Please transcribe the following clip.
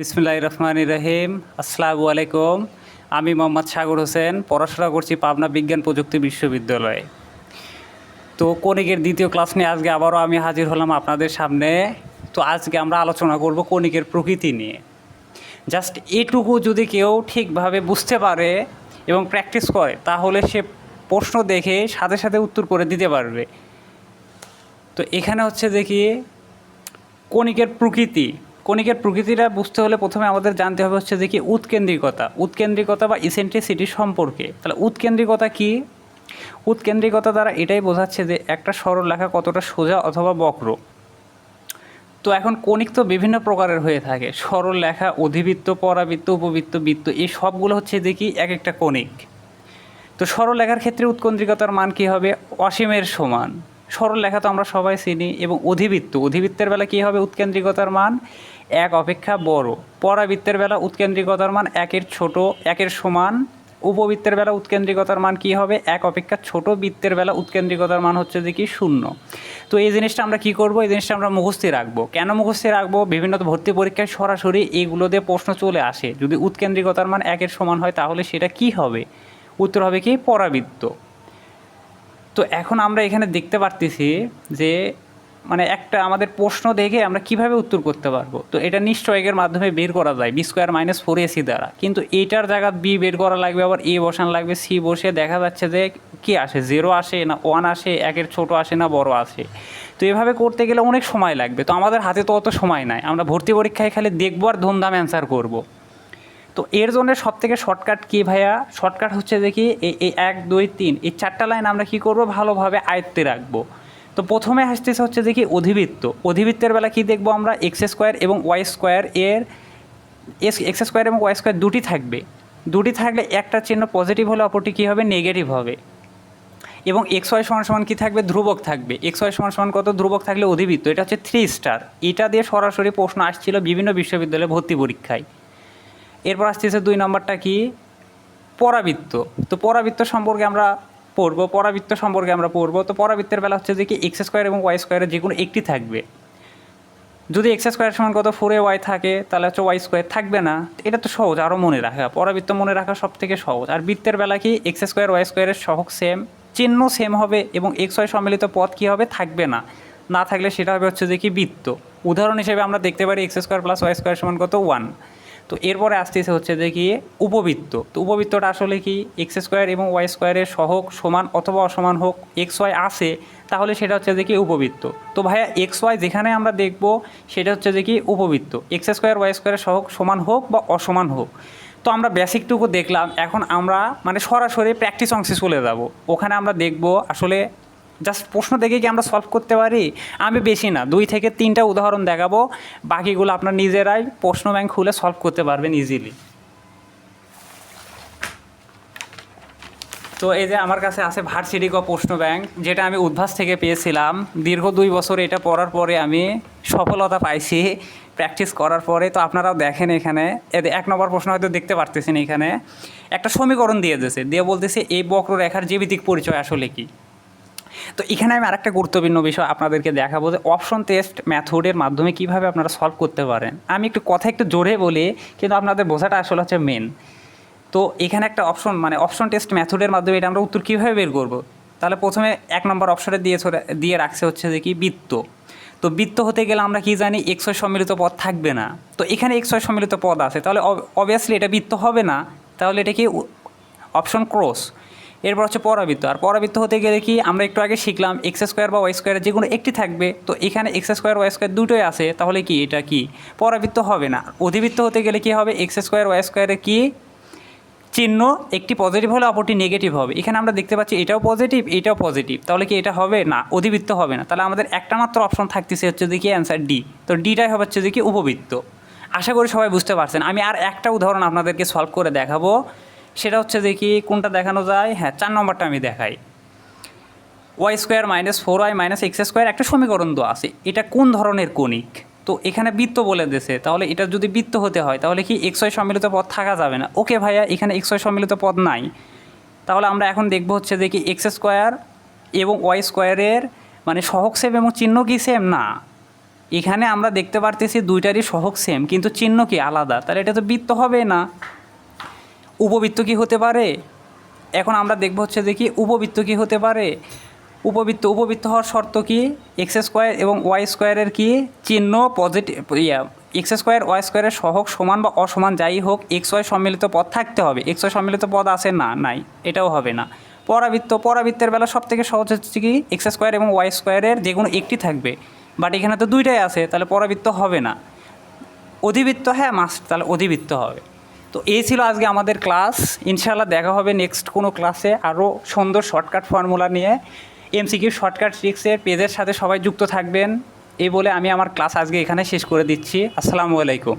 বিসমুল্লাহ রহমান রহিম। আসসালামু আলাইকুম। আমি মোহাম্মদ সাগর হোসেন, পড়াশোনা করছি পাবনা বিজ্ঞান প্রযুক্তি বিশ্ববিদ্যালয়ে। তো কণিকের দ্বিতীয় ক্লাস নিয়ে আজকে আবারও আমি হাজির হলাম আপনাদের সামনে। তো আজকে আমরা আলোচনা করব কণিকের প্রকৃতি নিয়ে। জাস্ট এটুকু যদি কেউ ঠিকভাবে বুঝতে পারে এবং প্র্যাকটিস করে, তাহলে সে প্রশ্ন দেখে সাথে সাথে উত্তর করে দিতে পারবে। তো এখানে হচ্ছে দেখি, কণিকের প্রকৃতি কণিকের প্রকৃতিটা বুঝতে হলে প্রথমে আমাদের জানতে হবে হচ্ছে যে কি উৎকেন্দ্রিকতা উৎকেন্দ্রিকতা বা ইসেন্ট্রিসিটি সম্পর্কে। তাহলে উৎকেন্দ্রিকতা কি? উৎকেন্দ্রিকতা দ্বারা এটাই বোঝাচ্ছে যে একটা সরল লেখা কতটা সোজা অথবা বক্র। তো এখন কণিক তো বিভিন্ন প্রকারের হয়ে থাকে। সরল লেখা, অধিবৃত্ত, পরাবৃত্ত, উপবৃত্ত, বৃত্ত, এই সবগুলো হচ্ছে দেখি এক একটা কণিক। তো সরল লেখার ক্ষেত্রে উৎকেন্দ্রিকতার মান কী হবে? অসীমের সমান। সরল লেখা তো আমরা সবাই চিনি এবং অধিবৃত্ত। অধিবৃত্তের বেলা কী হবে? উৎকেন্দ্রিকতার মান এক অপেক্ষা বড়। পরাবৃত্তের বেলা উৎকেন্দ্রিকতার মান একের ছোট, একের সমান। উপবৃত্তের বেলা উৎকেন্দ্রিকতার মান কী হবে? এক অপেক্ষা ছোট বৃত্তের বেলা উৎকেন্দ্রিকতার মান হচ্ছে যে কি? শূন্য। তো এই জিনিসটা আমরা কি করব? এই জিনিসটা আমরা মুখস্থে রাখব। কেন মুখস্থে রাখব? বিভিন্ন ভর্তি পরীক্ষায় সরাসরি এইগুলো দিয়ে প্রশ্ন চলে আসে। যদি উৎকেন্দ্রিকতার মান একের সমান হয়, তাহলে সেটা কি হবে? উত্তর হবে কি? পরাবৃত্ত। তো এখন আমরা এখানে দেখতে পারতেছি যে মানে একটা আমাদের প্রশ্ন দেখে আমরা কীভাবে উত্তর করতে পারব? তো এটা নিশ্চয়কের মাধ্যমে বের করা যায় B square minus four AC দ্বারা। কিন্তু এটার জায়গা বি বের করা লাগবে, আবার এ বসান লাগবে সি বসে দেখা যাচ্ছে যে কি আসে? জিরো আসে না ওয়ান আসে, একের ছোট আসে না, বড় আসে। তো এভাবে করতে গেলে অনেক সময় লাগবে। তো আমাদের হাতে তো অত সময় নাই। আমরা ভর্তি পরীক্ষায় খালি দেখব আর ধুমধাম অ্যান্সার করব। তো এর জন্য সব থেকে শর্টকাট কী ভাইয়া? শর্টকাট হচ্ছে দেখি, এই এক, দুই, তিন, এই চারটা লাইন আমরা কী করব? ভালোভাবে আয়ত্তে রাখব। তো প্রথমে আসতেছে হচ্ছে দেখি অধিবৃত্ত। অধিবৃত্তের বেলা কী দেখব আমরা? এক্স স্কোয়ার এবং ওয়াই স্কোয়ার এর এক্স স্কোয়ার এবং ওয়াই স্কোয়ার দুটি থাকবে। দুটি থাকলে একটা চিহ্ন পজিটিভ হলে অপরটি কী হবে? নেগেটিভ হবে। এবং এক্স ওয়াই সমান সমান কী থাকবে? ধ্রুবক থাকবে। এক্স ওয়াই সমান সমান কত? ধ্রুবক থাকলে অধিবৃত্ত। এটা হচ্ছে থ্রি স্টার এটা দিয়ে সরাসরি প্রশ্ন আসছিল বিভিন্ন বিশ্ববিদ্যালয়ে ভর্তি পরীক্ষায়। এরপর আসতেছে দুই নম্বরটা কি? পরাবৃত্ত। তো পরাবৃত্ত সম্পর্কে আমরা পড়ব, পরাবৃত্ত সম্পর্কে আমরা পড়ব। তো পরাবৃত্তের বেলা হচ্ছে যে কি এক্স স্কোয়ার এবং ওয়াই স্কোয়ারের যে কোনো একটি থাকবে। যদি এক্স স্কোয়ার সমান কত? ফোরে ওয়াই থাকে, তাহলে হচ্ছে ওয়াই স্কোয়ার থাকবে না। এটা তো সহজ আরও মনে রাখা। পরাবৃত্ত মনে রাখা সব থেকে সহজ। আর বৃত্তের বেলা কি এক্স স্কোয়ার ওয়াই স্কোয়ারের সহগ সেম চিহ্ন সেম হবে এবং এক্স ওয়াই সম্মিলিত পথ কী হবে? থাকবে না। না থাকলে সেটা হবে হচ্ছে যে কি বৃত্ত। উদাহরণ হিসেবে আমরা দেখতে পারি x square plus y square সমান কত? ওয়ান তো এরপরে আসতেছে হচ্ছে যে কি উপবৃত্ত। তো উপবৃত্তটা আসলে কি এক্স স্কোয়ার এবং ওয়াই স্কোয়ারের সহগ সমান অথবা অসমান হোক এক্স ওয়াই আসে তাহলে সেটা হচ্ছে যে কি উপবৃত্ত। তো ভাইয়া এক্স ওয়াই যেখানে আমরা দেখব সেটা হচ্ছে যে কি উপবৃত্ত। এক্স স্কোয়ার ওয়াই স্কোয়ারের সহগ সমান হোক বা অসমান হোক। তো আমরা বেসিকটুকু দেখলাম, এখন আমরা মানে সরাসরি প্র্যাকটিস অংশে চলে যাব। ওখানে আমরা দেখব আসলে জাস্ট প্রশ্ন দেখে কি আমরা সলভ করতে পারি? আমি বেশি না, দুই থেকে তিনটা উদাহরণ দেখাবো। বাকিগুলো আপনার নিজেরাই প্রশ্ন ব্যাংক খুলে সলভ করতে পারবেন ইজিলি তো এই যে আমার কাছে আছে ভার্সিটি ক প্রশ্ন ব্যাংক যেটা আমি উদ্ভাস থেকে পেয়েছিলাম। দীর্ঘ দুই বছর এটা পড়ার পরে আমি সফলতা পাইছি প্র্যাকটিস করার পরে। তো আপনারাও দেখেন এখানে এক নম্বর প্রশ্ন হয়তো দেখতে পারতেছেন এখানে। একটা সমীকরণ দিয়ে দিয়েছে, দিয়ে বলতেছে এই বক্ররেখার জ্যামিতিক পরিচয় আসলে কি? তো এখানে আমি আরেকটা গুরুত্বপূর্ণ বিষয় আপনাদেরকে দেখাবো যে অপশন টেস্ট মেথডের মাধ্যমে কীভাবে আপনারা সলভ করতে পারেন। আমি একটু কথা একটু জোরে বলি, কিন্তু আপনাদের বোঝাটা আসলে হচ্ছে মেন তো এখানে একটা অপশন মানে অপশন টেস্ট মেথডের মাধ্যমে এটা আমরা উত্তর কীভাবে বের করব? তাহলে প্রথমে এক নম্বর অপশনে দিয়ে দিয়ে রাখছে হচ্ছে যে কি বৃত্ত। তো বৃত্ত হতে গেলে আমরা কি জানি এক্সয় সম্মিলিত পদ থাকবে না। তো এখানে এক্সয় সম্মিলিত পদ আছে, তাহলে অবভিয়াসলি এটা বৃত্ত হবে না। তাহলে এটা কি অপশন ক্রস এরপর হচ্ছে পরাবৃত্ত। আর পরাবৃত্ত হতে গেলে কি, আমরা একটু আগে শিখলাম এক্স স্কোয়ার বা ওয়াই স্কোয়ারের যে কোনো একটি থাকবে। তো এখানে এক্স স্কোয়ার ওয়াই স্কোয়ার দুটোই আছে, তাহলে কি, এটা কি? পরাবৃত্ত হবে না। অধিবৃত্ত হতে গেলে কি হবে? এক্স স্কোয়ার ওয়াই স্কোয়ারের কি? চিহ্ন একটি পজিটিভ হলে অপরটি নেগেটিভ হবে। এখানে আমরা দেখতে পাচ্ছি এটাও পজিটিভ এটাও পজিটিভ তাহলে কি এটা হবে? না, অধিবৃত্ত হবে না। তাহলে আমাদের একটা মাত্র অপশন থাকতেছে হচ্ছে দেখি অ্যান্সার ডি তো ডিটাই হবে হচ্ছে দেখি উপবৃত্ত। আশা করি সবাই বুঝতে পারছেন। আমি আর একটা উদাহরণ আপনাদেরকে সলভ করে দেখাবো। সেটা হচ্ছে দেখি কোনটা দেখানো যায়? হ্যাঁ চার নম্বরটা আমি দেখাই। Y square minus four y minus x square একটা সমীকরণ তো আছে। এটা কোন ধরনের কণিক? তো এখানে বৃত্ত বলে দিয়েছে। তাহলে এটা যদি বৃত্ত হতে হয়, তাহলে কি এক্স ওয়াই সম্মিলিত পদ থাকা যাবে না? ওকে ভাইয়া, এখানে এক্স ওয়াই সম্মিলিত পদ নাই। তাহলে আমরা এখন দেখব হচ্ছে দেখি এক্স স্কোয়ার এবং ওয়াই স্কোয়ারের মানে সহক সেম এবং চিহ্ন কি সেম না। এখানে আমরা দেখতে পারতেছি দুইটারই সহক সেম কিন্তু চিহ্ন কি আলাদা? তাহলে এটা তো বৃত্ত হবে না। উপবৃত্ত কি হতে পারে? এখন আমরা দেখব হচ্ছে দেখি উপবৃত্ত কি হতে পারে? উপবৃত্ত উপবৃত্ত হওয়ার শর্ত কি? এক্স স্কোয়ার এবং ওয়াই স্কোয়ারের কি? চিহ্ন positive yeah x square y স্কোয়ারের সহগ সমান বা অসমান যাই হোক এক্স ওয়াই সম্মিলিত পদ থাকতে হবে। এক্স ওয়াই সম্মিলিত পদ আছে? না, নাই। এটাও হবে না। পরাবৃত্ত, পরাবৃত্তের বেলা সব থেকে সহজ হচ্ছে কি? এক্স স্কোয়ার এবং ওয়াই স্কোয়ারের যে কোনো একটি থাকবে। বাট এখানে তো দুইটাই আছে, তাহলে পরাবৃত্ত হবে না। অধিবৃত্ত হ্যাঁ মাস্ট তাহলে অধিবৃত্ত হবে। তো এই ছিল আজকে আমাদের ক্লাস। ইনশাল্লাহ দেখা হবে নেক্সট কোনো ক্লাসে আরও সুন্দর শর্টকাট ফর্মুলা নিয়ে। এমসিকিউ শর্টকাট ট্রিক্সের পেজের সাথে সবাই যুক্ত থাকবেন। এই বলে আমি আমার ক্লাস আজকে এখানে শেষ করে দিচ্ছি। আসসালামু আলাইকুম।